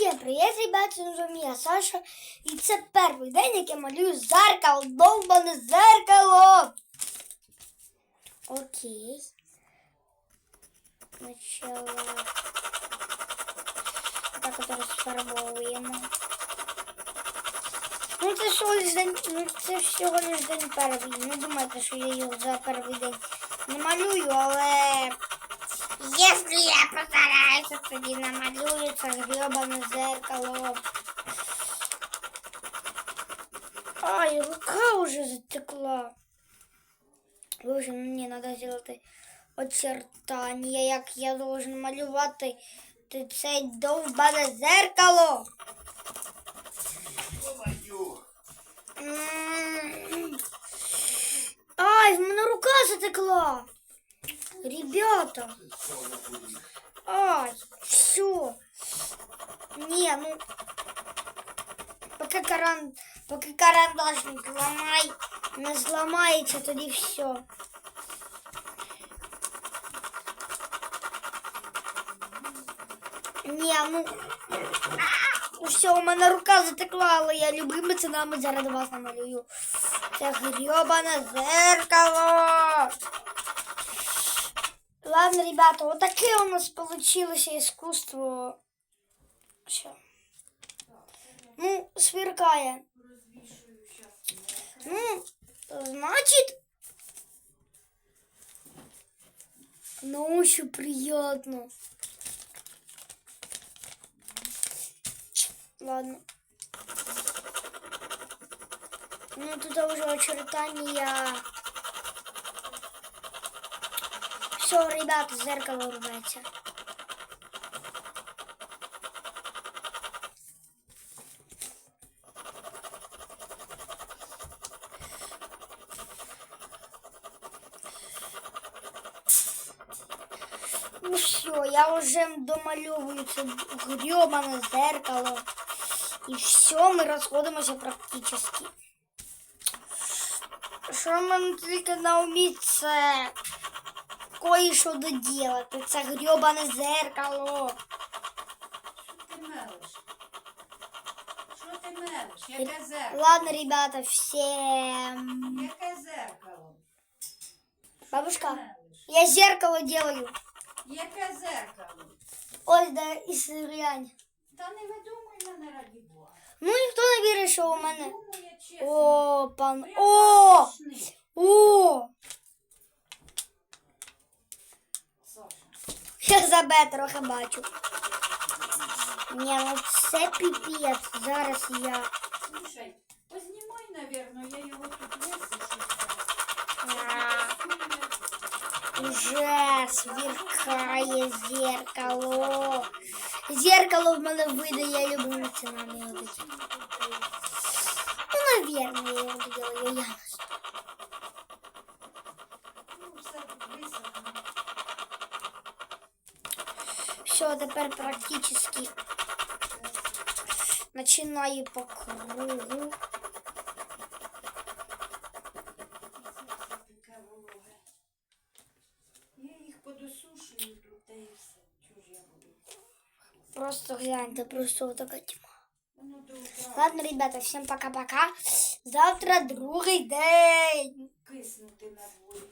Всім привіт, ребята, з вами я Саша. І це перший день, як я малюю зеркало, довбане зеркало. Окей. Почала. Так от розфарбовуємо. Ну це всього лиш день, ну це всього лиш день перший. Не думайте, що я його за перший день не малюю, але Если я постараюсь, тоді намалюю це гребане зеркало. Ай, рука уже затекла. Боже, ну мені треба зробити очертання, як я должен малювати ти це довбане зеркало. Ай, в мене рука затекла. Ребята. Ай, все. Не, ну. Поки каран... Поки карандашник ламай, не зламається, тоді все. Не, ну. Ну все, у мене рука затекла, але я любими цінами зараз до вас намалюю. Це гребане зеркало. Ладно, ребята, вот такое у нас получилось искусство. Все. Ну, сверкая. Ну, значит, на ощупь приятно. Ладно. Ну, тут уже очертания. Все, ребята, зеркало рвется. Ну все, я уже домальовую це гребане зеркало. І все, ми розходимося практично. Що нам тільки на умі кое-що доделати. Це гребане зеркало. Що ти мелиш? Що ти мелиш? Яке зеркало? Ладно, ребята, всем. Яке зеркало? Бабушка, Мелиш? я зеркало делаю. Яке зеркало? Ось да із глянь. Та не видумуй мене раді Бога. Ну ніхто не вірить, що у мене. Думає чесно. О, пан. Прямо О! страшний. О! Саша. Я себе трохи бачу. Ні, ну це піпець. Зараз я. Слушай, познімай, навірно, я його тут висушу. А, Уже сверкає зеркало. Зеркало в мене вийде, я люблю цінами робити. Ну, наверное, я його делаю. Я не знаю. Ну, все тут Все, тепер практически начинаю по кругу. Це таке вологе. Я їх подосушую тут, та і все. Чого ж я буду? Просто гляньте, просто вот такая тьма. Воно до утра Ладно, ребята, всем пока-пока. Завтра другий день. киснути на дворі.